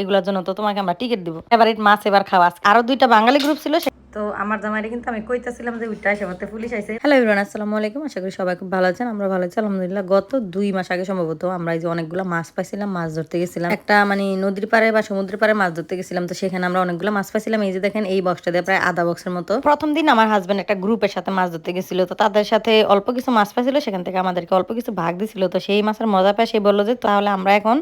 এগুলোর জন্য তো তোমাকে আমরা টিকিট দিব। ফেভারিট মাছ এবার খাওয়া। আরও দুইটা বাঙালি গ্রুপ ছিল তো আমার জামাইরে কিন্তু আমি কইতাছিলাম যে উইটা এসে বলতে পুলিশ আইছে। হ্যালো ইমরান আসসালামু আলাইকুম। আশা করি সবাই খুব ভালো আছেন আমরা ভালো আছি। আলহামদুলিল্লাহ গত দুই মাস আগে সম্ভবত আমরা এই যে অনেকগুলো মাছ পাইছিলাম মাছ ধরতে গেছিলাম। একটা মানে নদীর পাড়ে বা সমুদ্রের পাড়ে মাছ ধরতে গেছিলাম তো সেখানে আমরা অনেকগুলো মাছ পাইছিলাম। এই যে দেখেন এই বক্সটা দিয়ে প্রায় আধা বক্সের মতো। প্রথম দিন আমার হাজবেন্ড একটা গ্রুপের সাথে মাছ ধরতে গেছিল তো তাদের সাথে অল্প কিছু মাছ পাইছিল সেখান থেকে আমাদেরকে অল্প কিছু ভাগ দিছিল। তো সেই মাছের মজা পায় সে বলল যে তাহলে আমরা এখন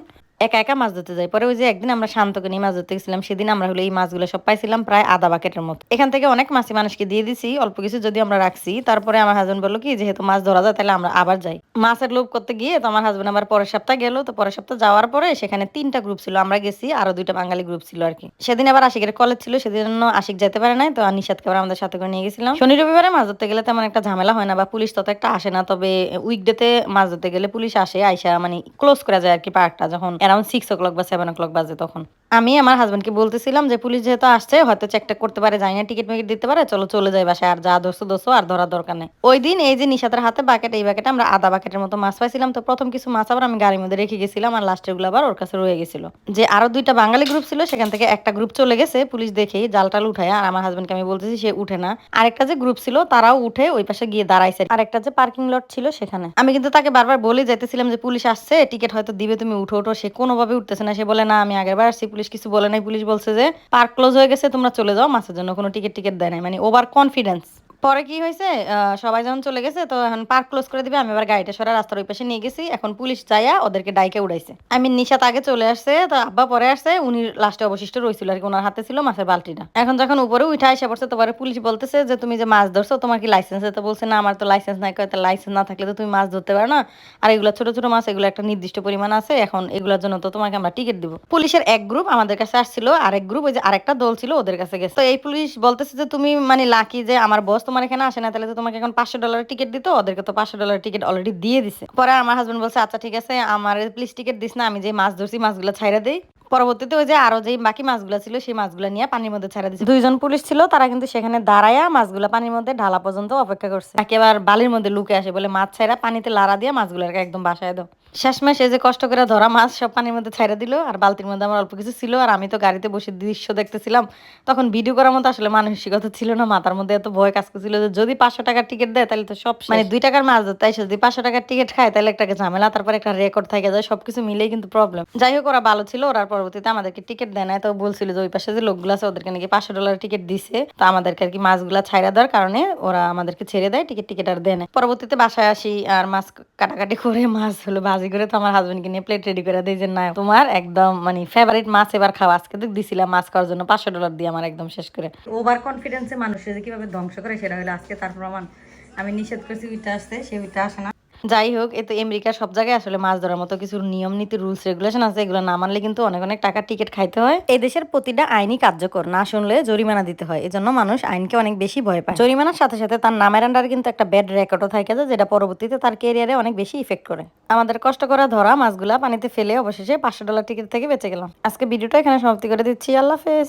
একা একা মাছ ধরতে যাই। পরে ওই যে একদিন আমরা শান্তকে নিয়ে মাছ ধরতে গেছিলাম, সেদিন আমরা হলো এই মাছগুলো সব পাইছিলাম প্রায় আধা বাকেটের মতো। এখান থেকে অনেক মাছই মানুষকে দিয়ে দিছি, অল্প কিছু যদি আমরা রাখছি। তারপরে আমার হাজবেন্ড বলল কি, যেহেতু মাছ ধরা যায়, তাহলে আমরা আবার যাই। মাছের লোভ করতে গিয়ে তো আমার হাজবেন্ড আবার পরের সপ্তাহ গেল। তো পরের সপ্তাহ যাওয়ার পরে সেখানে তিনটা গ্রুপ ছিল। আমরা গেছি, আরও দুইটা বাঙালি গ্রুপ ছিল আর কি। সেদিন আবার আশিকের কলেজ ছিল সেদিন আশিক যেতে পারে নাই। তো নিশাদকে আবার আমাদের সাথে করে নিয়ে গেছিলাম। শনি রবিবারে মাছ ধরতে গেলে তেমন একটা ঝামেলা হয় না বা পুলিশ তত একটা আসে না। তবে উইকডেতে মাছ ধরতে গেলে পুলিশ আসে, আইসা মানে ক্লোজ করা যায় আর কি পার্কটা, যখন অ্যারাউন্ড সিক্স ও ক্লক বা সেভেন ও ক্লক বাজে তখন। আমি আমার হাজবেন্ডকে বলতেছিলাম যে, পুলিশ যেহেতু আসছে, হয়তো চেকটা করতে পারে যাই না টিকিট দিতে পারে, চলো চলে যাই বাসায়, আর যা দোষো দোষো আর ধরার দরকার নেই। ওই দিন এই যে নিশাতের হাতে বাকেট এই বাকেটে আমরা আধা বাকেটের মতো মাছ পাইছিলাম। তো প্রথম কিছু মাছ আবার আমি গাড়ির মধ্যে রেখে গেছিলাম, আর লাস্টেরগুলো আবার ওর কাছে রয়ে গেছিল। যে আরও দুইটা বাঙালি গ্রুপ ছিল, সেখান থেকে একটা গ্রুপ চলে গেছে, পুলিশ দেখেই জাল টাল উঠায়, আর আমার হাজবেন্ডকে আমি বলতেছি সে উঠে না। আরেকটা যে গ্রুপ ছিল, তারাও উঠে ওই পাশে গিয়ে দাঁড়াইছে। আর একটা যে পার্কিং লট ছিল, সেখানে। আমি কিন্তু তাকে বারবার বলে যাইতেছিলাম যে, পুলিশ আসছে টিকিট হয়তো দিবে, তুমি উঠো উঠো। সে কোনোভাবে উঠতেছে না। সে বলে, না, আমি আগের বার আসছি, পুলিশ কিছু বলে নাই। পুলিশ বলছে যে, পার্ক ক্লোজ হয়ে গেছে, তোমরা চলে যাও। মাছের জন্য কোনো টিকিট টিকিট দেয় নাই। মানে ওভার কনফিডেন্স। পরে কি হয়েছে? সবাই যখন চলে গেছে, তো এখন পার্ক ক্লোজ করে দিবে। আমি এবার গাড়িটা সরা রাস্তার ওই পাশে নিয়ে গেছি। এখন পুলিশ যাইয়া ওদেরকে ডাইকে উড়াইছে। আমি নিশাত আগে চলে আসছে, তো আব্বা পরে আসছে। উনি লাস্টে অবশিষ্ট রয়েছিল আর কি ওনার হাতে ছিল মাছের বালতিটা। এখন যখন উপরে উঠে এসে পড়ছে, তো পরে পুলিশ বলতেছে যে, তুমি যে মাছ ধরছো, তোমার কি লাইসেন্স তো বলছে, না, আমার তো লাইসেন্স নাই। কয়তো লাইসেন্স না থাকলে তো তুমি মাছ ধরতে পারো না। আর এগুলো ছোট ছোট মাছ, এগুলো একটা নির্দিষ্ট পরিমাণ আছে। এখন এগুলোর জন্য তো তোমাকে আমরা টিকিট দিব। পুলিশের এক গ্রুপ আমাদের কাছে আসছিল। আরেক গ্রুপ ওই যে আরেকটা দল ছিল ওদের কাছে গেছে। তো এই পুলিশ বলতেছে যে, তুমি মানে লাকি যে, আমার বস তোমার এখানে আসে না, তাহলে তো তোমাকে এখন পাঁচশো ডলারের টিকিট দিত, ওদেরকে তো পাঁচশো ডলারের টিকিট অলরেডি দিয়ে দিছে। পরে আমার হাজবেন্ড বলছে আচ্ছা ঠিক আছে, আমার প্লিজ টিকিট দিস না, আমি যে মাছ ধরছি, মাছগুলো ছাইরা দেই। পরবর্তীতে ওই যে আরও যে বাকি মাছগুলো ছিল, সেই মাছগুলো নিয়ে পানির মধ্যে ছেড়ে দিচ্ছে দুইজন পুলিশ ছিল, তারা কিন্তু সেখানে দাঁড়ায়া মাছগুলো পানির মধ্যে ঢালা পর্যন্ত অপেক্ষা করছে। নাকি আবার বালির মধ্যে লুকে আসে বলে, মাছ ছাইরা পানিতে লাড়া দিয়ে মাছগুলোকে একদম বাসায় দাও। শেষমেশ এই যে কষ্ট করে ধরা মাছ সব পানির মধ্যে ছাইড়া দিল, আর বালতির মধ্যে আমার অল্প কিছু ছিল, আর আমি তো গাড়িতে বসে দৃশ্য দেখতেছিলাম। তখন ভিডিও করার মতো আসলে মানসিকতা ছিল না, মাথার মধ্যে এত ভয় কাজ করছিল যে যদি পাঁচশো টাকার টিকিট দেয় তাহলে তো সব। মানে দুই টাকার মাছ ধরতে এসে যদি পাঁচশো টাকার টিকিট খায় তাহলে একটা ঝামেলা, তারপরে একটা রেকর্ড থাকে যায় সবকিছু মিলেই কিন্তু প্রবলেম যাই হোক, ওরা ভালো ছিল, ওরা পরবর্তীতে আমাদেরকে টিকিট দেয় না তো বলছিল যে ওই পাশে যে লোকগুলো আছে, ওদেরকে নাকি পাঁচশো ডলার টিকিট দিছে। তো আমাদেরকে আর কি মাছগুলা ছাইরা দেওয়ার কারণে ওরা আমাদেরকে ছেড়ে দেয় টিকিট টিকিট আর দেয় না পরবর্তীতে বাসায় আসি, আর মাছ কাটাকাটি করে মাছ হলো ভাজি করে তো আমার হাজবেন্ডকে নিয়ে প্লেট রেডি করে দিই যে, না, তোমার একদম মানে ফেভারিট মাছ এবার খাওয়া। আজকে তো দিছিলাম মাছ খাওয়ার জন্য পাঁচশো ডলার দিয়ে আমার একদম শেষ করে। ওভার কনফিডেন্সে মানুষের যে কীভাবে ধ্বংস করে সেটা হলো আজকে তার প্রমাণ। আমি নিষেধ করছি উইটা আসতে সে উইটা আসে না। যাই হোক এতে আমেরিকা সব জায়গায় আসলে মাছ ধরার মতো কিছু নিয়ম, নীতি রুলস রেগুলেশন আছে। এগুলো না মানলে কিন্তু অনেক অনেক টাকার টিকিট খাইতে হয়। এই দেশের প্রতিটা আইনই কার্যকর, না শুনলে জরিমানা দিতে হয়। এজন্য মানুষ আইনকে অনেক বেশি ভয় পায়। জরিমানার সাথে সাথে তার নামের আন্ডার কিন্তু একটা ব্যাড রেকর্ডও থাকে যেটা পরবর্তীতে তার ক্যারিয়ারে অনেক বেশি ইফেক্ট করে। আমাদের কষ্ট করে ধরা মাছগুলা পানিতে ফেলে অবশেষে পাঁচশো ডলার টিকিট থেকে বেঁচে গেলাম। আজকে ভিডিওটা এখানে সমাপ্তি করে দিচ্ছি। আল্লাহ হাফেজ।